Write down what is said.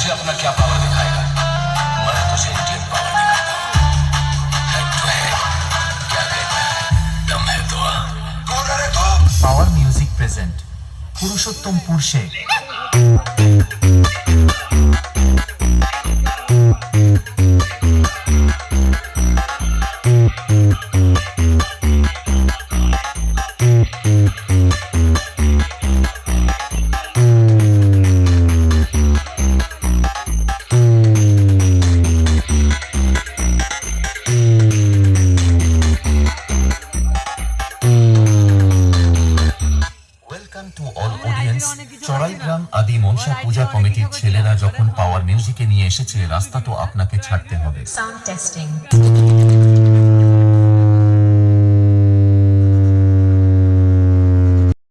तुझे अपना क्या पावर दिखाएगा मैं तुझे इंडियन पावर दिखाता हूँ हेड टू हेड क्या कहता है दम है तो आ। कौन है रे तू পাওয়ার মিউজিক প্রেজেন্ট পুরুষোত্তম পুরুষে টু অল অডিয়েন্স চড়াইগ্রাম আদি মনসা পূজা কমিটির ছেলেরা যখন পাওয়ার মিউজিকে নিয়ে এসেছে রাস্তা তো আপনাকে ছাড়তে হবে। Sound testing.